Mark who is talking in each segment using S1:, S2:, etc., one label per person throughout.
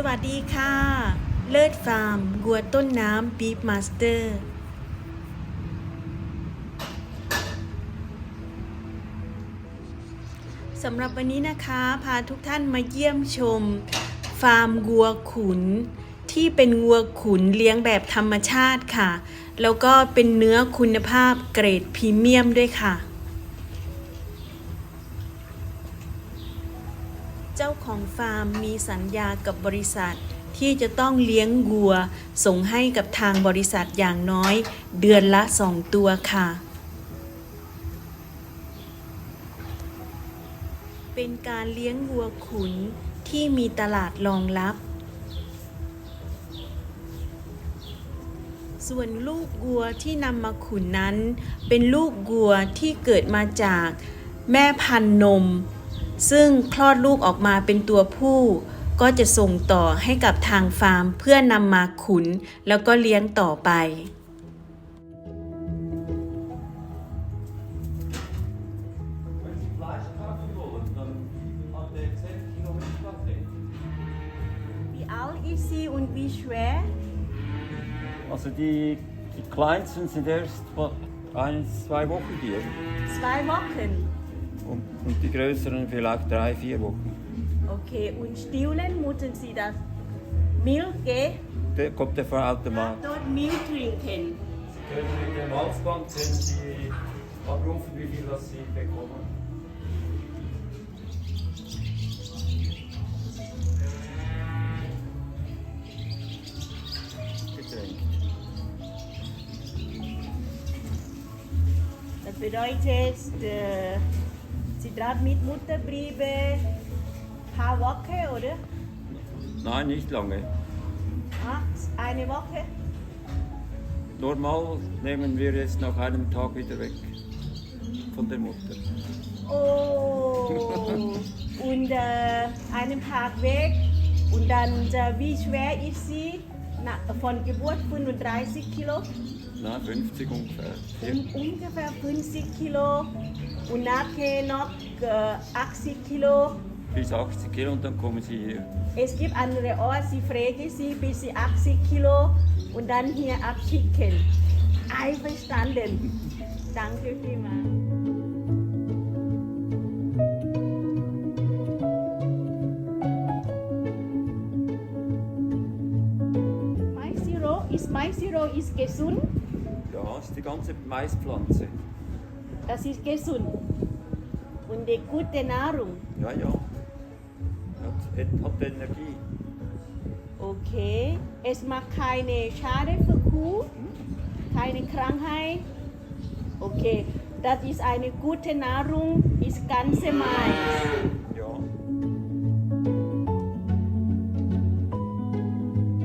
S1: สวัสดีค่ะ เลิศฟาร์มวัวต้นน้ำบีฟมาสเตอร์สำหรับวันนี้นะคะ พาทุกท่านมาเยี่ยมชม ฟาร์มวัวขุน ที่เป็นวัวขุนเลี้ยงแบบธรรมชาติค่ะ แล้วก็เป็นเนื้อคุณภาพเกรดพรีเมียมด้วยค่ะ ของฟาร์มมีสัญญากับบริษัท ที่จะต้องเลี้ยงวัว ส่งให้กับทางบริษัทอย่างน้อย เดือนละ2ตัวค่ะ เป็นการเลี้ยงวัวขุนที่มีตลาดรองรับ ส่วนลูกวัวที่นำมาขุนนั้น เป็นลูกวัวที่เกิดมาจากแม่พันนม ซึ่งคลอดลูกออกมาเป็นตัวผู้ ก็จะส่งต่อให้กับทางฟาร์มเพื่อนำมาขุน แล้วก็เลี้ยงต่อไป
S2: Wenn Sie Fleisch kaufen wollen, dann hat er 10 Kilometer Paket.
S1: Wie alt ist sie und wie schwer?
S2: Also die, die kleinsten sind erst vor ein, zwei Wochen hier
S1: Zwei Wochen.
S2: Und, und die größeren vielleicht drei, vier Wochen.
S1: Okay, und stillen müssen sie das Milch geben?
S2: Der kommt der von Automat.
S1: Dort Milch trinken.
S2: Sie können mit dem Halsband sehen Sie abrufen, wie viel das Sie bekommen. Getränk.
S1: Das bedeutet, sie darf mit Mutter bleiben paar Wochen, oder?
S2: Nein, nicht lange.
S1: Ah, eine Woche?
S2: Normal nehmen wir es nach einem Tag wieder weg von der Mutter.
S1: Oh, und äh, einen Tag weg. Und dann, äh, wie schwer ist sie? Na, von Geburt 35 Kilo,
S2: Nein, 50 ungefähr.
S1: um, ungefähr 50 Kilo. Und nachher noch äh, 80 Kilo.
S2: Bis 80 Kilo und dann kommen sie hier.
S1: Es gibt andere Orte, sie fragen sie bis sie 80 Kilo und dann hier abschicken. Einverstanden. Danke vielmals. Mais Zero ist gesund.
S2: Ja, ist die ganze Maispflanze.
S1: Das ist gesund. Und die gute Nahrung.
S2: Ja, ja. Hat, hat Energie.
S1: Okay. Es macht keine Schade für Kuh. keine Krankheit. Okay, das ist eine gute Nahrung, ist ganze Mais.
S2: Ja.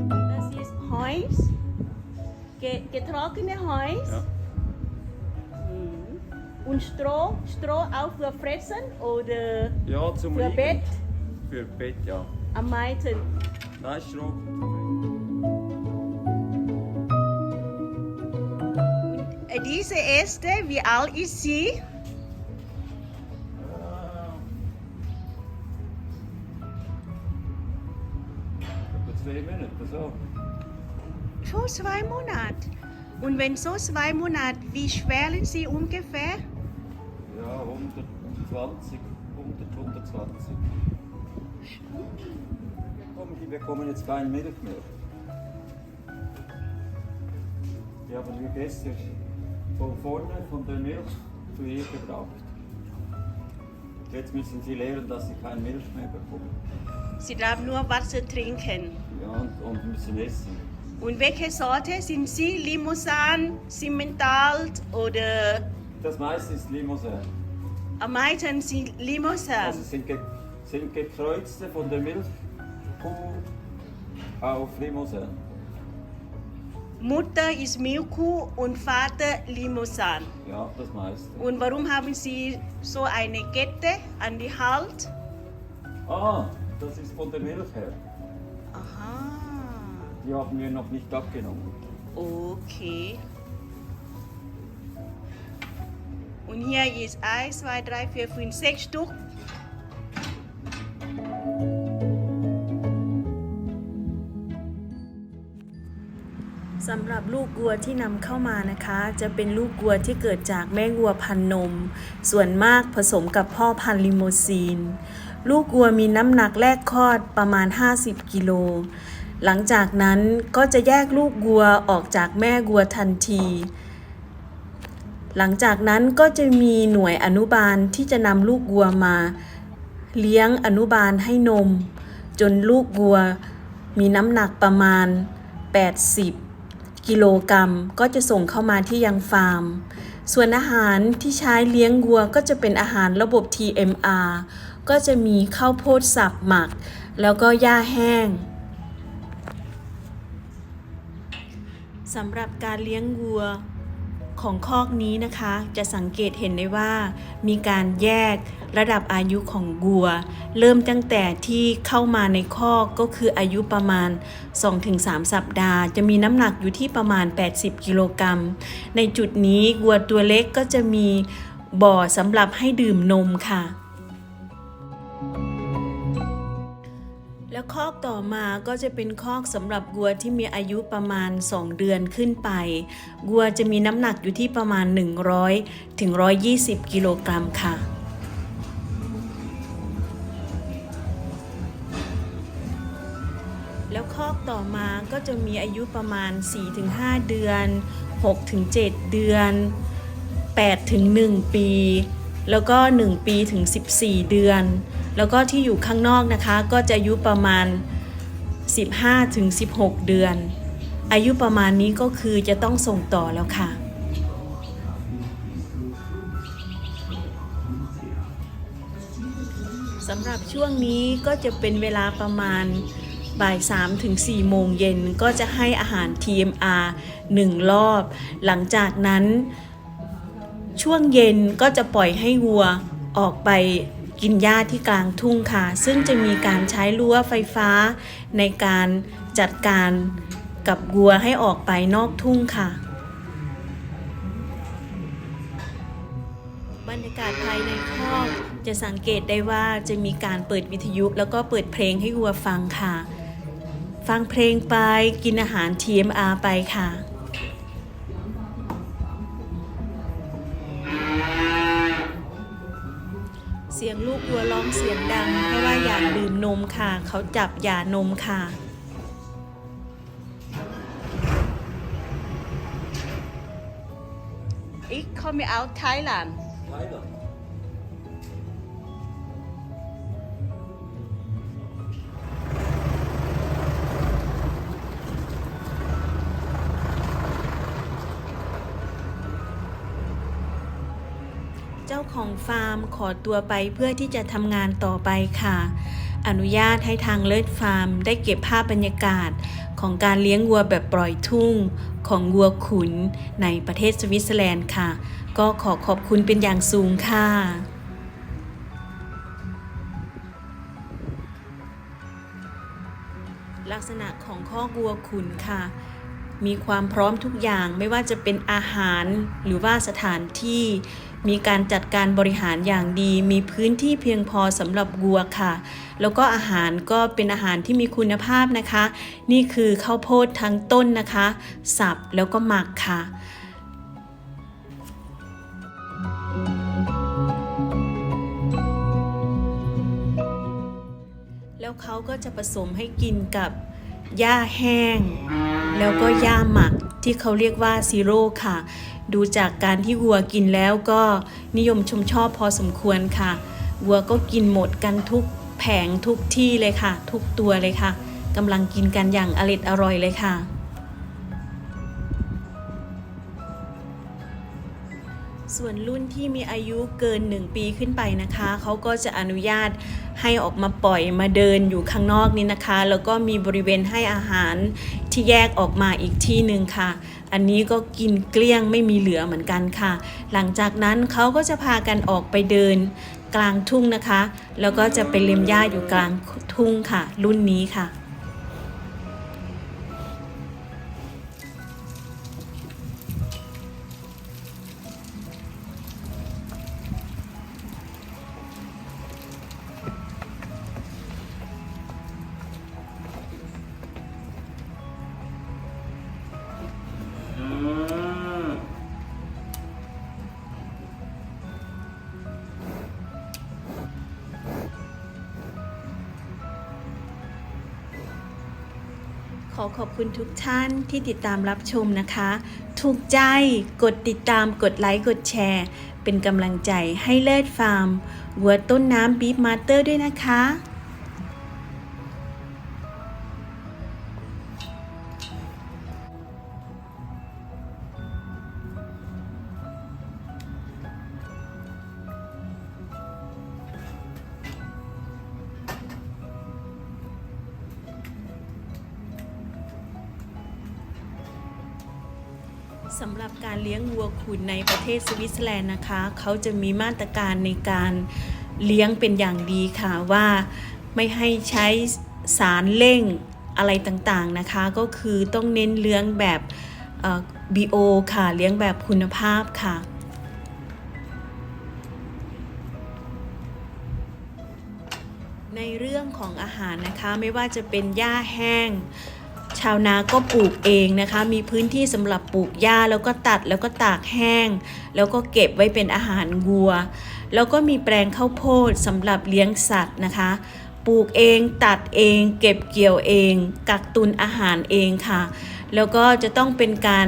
S1: Das ist Heu, ge getrockene Heu.
S2: ja.
S1: Und Stroh, Stroh auch für Fressen oder
S2: Ja, zum
S1: für
S2: Liegen.
S1: Bett
S2: Für Bett, ja.
S1: am meisten.
S2: Nein, Stroh.
S1: Äh, Diese erste, wie alt ist sie?
S2: Etwa zwei Minuten, so.
S1: Schon zwei Monate. Und wenn so zwei Monate, wie schwer sind sie ungefähr?
S2: Ja, 120, 100, 120. Komm, die bekommen jetzt keine Milch mehr. Die haben wir gestern von vorne von der Milch zu ihr gebracht. Jetzt müssen sie lernen, dass sie keine Milch mehr bekommen.
S1: Sie darf nur Wasser trinken.
S2: Ja, und, und müssen essen.
S1: Und welche Sorte sind Sie? Limousin, Simmental oder
S2: Das meiste ist Limousin.
S1: am meisten sind Limousin?
S2: Also sind, ge sind gekreuzte von der Milchkuh auf Limousin.
S1: Mutter ist Milchkuh und Vater Limousin.
S2: Ja, das meiste.
S1: Und warum haben Sie so eine Kette an die Halt?
S2: Ah, das ist von der Milch her.
S1: Aha,
S2: Die haben wir noch nicht abgenommen.
S1: okay. Und hier ist 1, 2, 3, 4, 5, 6 Stück. สำหรับลูกวัวที่นำเข้ามานะคะ จะเป็นลูกวัวที่เกิดจากแม่วัวพันนม ส่วนมากผสมกับพ่อพันลิโมซีน ลูกวัวมีน้ำหนักแรกคลอดประมาณ 50 กิโลหลังจากนั้นก็จะแยกลูกวัวออกจากแม่วัวทันที หลังจากนั้นก็จะมีหน่วยอนุบาลที่จะนำลูกวัวมา เลี้ยงอนุบาลให้นม จนลูกวัว มีน้ำหนักประมาณ 80 กิโลกรัมก็จะส่งเข้ามาที่ยังฟาร์ม ส่วนอาหารที่ใช้เลี้ยงวัวก็จะเป็นอาหารระบบ TMR ก็จะมีข้าวโพดสับหมัก แล้วก็หญ้าแห้งสำหรับการเลี้ยงวัว ของคอกนี้นะคะ จะสังเกตเห็นได้ว่า มีการแยกระดับอายุของวัว เริ่มตั้งแต่ที่เข้ามาในคอกก็คืออายุประมาณ 2-3 สัปดาห์ จะมีน้ำหนักอยู่ที่ประมาณ 80 กิโลกรัม ในจุดนี้วัวตัวเล็กก็จะมีบ่อสำหรับให้ดื่มนมค่ะ แล้วคอกต่อมาก็จะเป็นคอกสำหรับวัวที่มีอายุประมาณ 2 เดือนขึ้นไปวัวจะมีน้ำหนักอยู่ที่ประมาณ 100ถึง120 กิโลกรัมค่ะแล้วคอกต่อมาก็จะมีอายุประมาณ 4-5 เดือน 6-7 เดือน 8-1 ปี แล้วก็ 1 ปีถึง 14 เดือน แล้วก็ที่อยู่ข้างนอกนะคะก็จะอายุประมาณ 15ถึง16 เดือน อายุประมาณนี้ก็คือจะต้องส่งต่อแล้วค่ะสำหรับช่วงนี้ก็จะเป็นเวลาประมาณบ่าย3ถึง4โมงเย็นก็จะให้อาหาร TMR 1 รอบ หลังจากนั้น ช่วงเย็นก็จะปล่อยให้วัวออกไปกินหญ้าที่กลางทุ่งค่ะ ซึ่งจะมีการใช้รั้วไฟฟ้า ในการจัดการกับวัวให้ออกไปนอกทุ่งค่ะ บรรยากาศภายในคอกจะสังเกตได้ว่าจะมีการเปิดวิทยุแล้วก็เปิดเพลงให้วัวฟังค่ะ ฟังเพลงไปกินอาหาร TMR ไปค่ะ สียงลูกวัวร้องเสียงดังเพราะว่าอยากดื่มนมค่ะ เขาจับหย่านมค่ะ Ich komme aus Thailand.
S2: Thailand.
S1: เจ้าของฟาร์มขอตัวไปเพื่อที่จะทำงานต่อไปค่ะ อนุญาตให้ทางเลิศฟาร์ม ได้เก็บภาพบรรยากาศ ของการเลี้ยงวัวแบบปล่อยทุ่ง ของวัวขุนในประเทศสวิตเซอร์แลนด์ค่ะ ก็ขอขอบคุณเป็นอย่างสูงค่ะลักษณะของข้อกวัวขุนค่ะ มีความพร้อมทุกอย่างไม่ว่าจะเป็นอาหารหรือว่าสถานที่ มีการจัดการบริหารอย่างดี มีพื้นที่เพียงพอสำหรับวัวค่ะ แล้วก็อาหารก็เป็นอาหารที่มีคุณภาพนะคะ นี่คือข้าวโพดทั้งต้นนะคะ สับแล้วก็หมักค่ะแล้วเขาก็จะผสมให้กินกับหญ้าแห้ง แล้วก็หญ้าหมักที่เขาเรียกว่าซีโร่ค่ะ ดูจากการที่วัวกินแล้วก็นิยมชมชอบพอสมควรค่ะ วัวก็กินหมดกันทุกแผงทุกที่เลยค่ะ ทุกตัวเลยค่ะกำลังกินกันอย่างอร็ดอร่อยเลยค่ะ ส่วนรุ่นที่มีอายุเกิน 1 ปีขึ้นไปนะคะ เขาก็จะอนุญาตให้ออกมาปล่อยมาเดินอยู่ข้างนอกนี้นะคะ แล้วก็มีบริเวณให้อาหารที่แยกออกมาอีกที่หนึ่งค่ะ อันนี้ก็กินเกลี้ยงไม่มีเหลือเหมือนกันค่ะ หลังจากนั้นเขาก็จะพากันออกไปเดินกลางทุ่งนะคะ แล้วก็จะไปเล็มหญ้าอยู่กลางทุ่งค่ะ รุ่นนี้ค่ะ อขอบคุณทุกท่านที่ติดตามรับชมนะคะ ถูกใจกดติดตามกดไลค์กดแชร์ เป็นกำลังใจให้เลิศฟาร์มวัวต้นน้ำบีฟมาสเตอร์ด้วยนะคะ ลี้ยงวัวขุนในประเทศสวิตเซอร์แลนด์นะคะ เขาจะมีมาตรการในการเลี้ยงเป็นอย่างดีค่ะว่าไม่ให้ใช้สารเร่งอะไรต่างๆนะคะ ก็คือต้องเน้นเลี้ยงแบบบีโอค่ะ เลี้ยงแบบคุณภาพค่ะในเรื่องของอาหารนะคะไม่ว่าจะเป็นหญ้าแห้ง ชาวนาก็ปลูกเองนะคะ มีพื้นที่สำหรับปลูกหญ้าแล้วก็ตัดแล้วก็ตากแห้ง แล้วก็เก็บไว้เป็นอาหารวัว แล้วก็มีแปลงข้าวโพดสำหรับเลี้ยงสัตว์นะคะ ปลูกเองตัดเอง เก็บเกี่ยวเอง กักตุนอาหารเองค่ะ แล้วก็จะต้องเป็นการ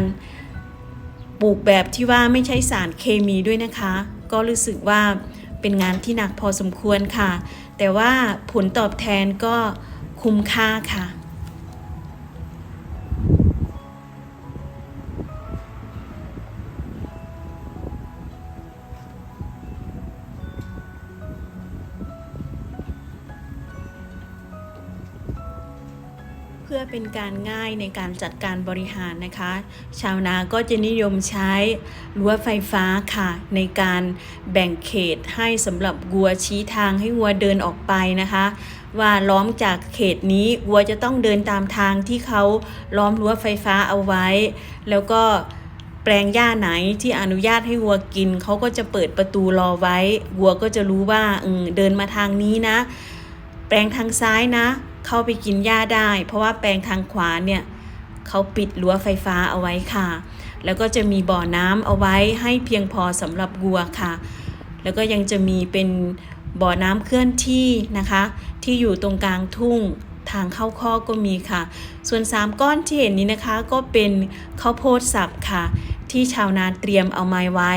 S1: ปลูกแบบที่ว่าไม่ใช้สารเคมีด้วยนะคะ ก็รู้สึกว่าเป็นงานที่หนักพอสมควรค่ะ แต่ว่าผลตอบแทนก็คุ้มค่าค่ะ อเป็นการง่ายในการจัดการบริหารนะคะ ชาวนาก็จะนิยมใช้รั้วไฟฟ้าค่ะ ในการแบ่งเขตให้สำหรับวัวชี้ทางให้วัวเดินออกไปนะคะ ว่าล้อมจากเขตนี้วัวจะต้องเดินตามทางที่เขาล้อมรั้วไฟฟ้าเอาไว้ แล้วก็แปลงหญ้าไหนที่อนุญาตให้วัวกินเขาก็จะเปิดประตูรอไว้ วัวก็จะรู้ว่าเออเดินมาทางนี้นะ แปลงทางซ้ายนะ เข้าไปกินหญ้าได้ เพราะว่าแปลงทางขวาเนี่ยเขาปิดรั้วไฟฟ้าเอาไว้ค่ะ แล้วก็จะมีบ่อน้ำเอาไว้ให้เพียงพอสำหรับวัวค่ะ แล้วก็ยังจะมีเป็นบ่อน้ำเคลื่อนที่นะคะ ที่อยู่ตรงกลางทุ่งทางเข้าคอกก็มีค่ะ ส่วน 3 ก้อนที่เห็นนี้นะคะ ก็เป็นข้าวโพดสับค่ะ ที่ชาวนาเตรียมเอามาไว้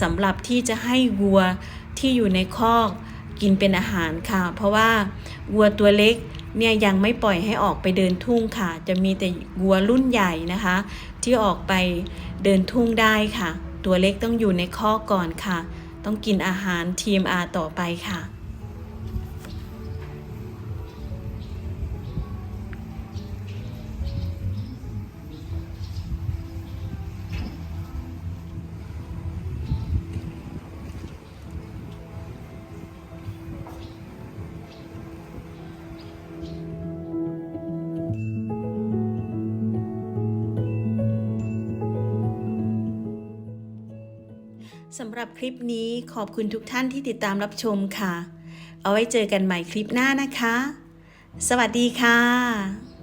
S1: สำหรับที่จะให้วัวที่อยู่ในคอกกินเป็นอาหารค่ะ เพราะว่าวัวตัวเล็ก เนี่ยยังไม่ปล่อยให้ออกไปเดินทุ่งค่ะ จะมีแต่วัวรุ่นใหญ่นะคะ ที่ออกไปเดินทุ่งได้ค่ะ ตัวเล็กต้องอยู่ในข้อก่อนค่ะ ต้องกินอาหารทีมอาต่อไปค่ะ สำหรับคลิปนี้ขอบคุณทุกท่านที่ติดตามรับชมค่ะ เอาไว้เจอกันใหม่คลิปหน้านะคะ สวัสดีค่ะ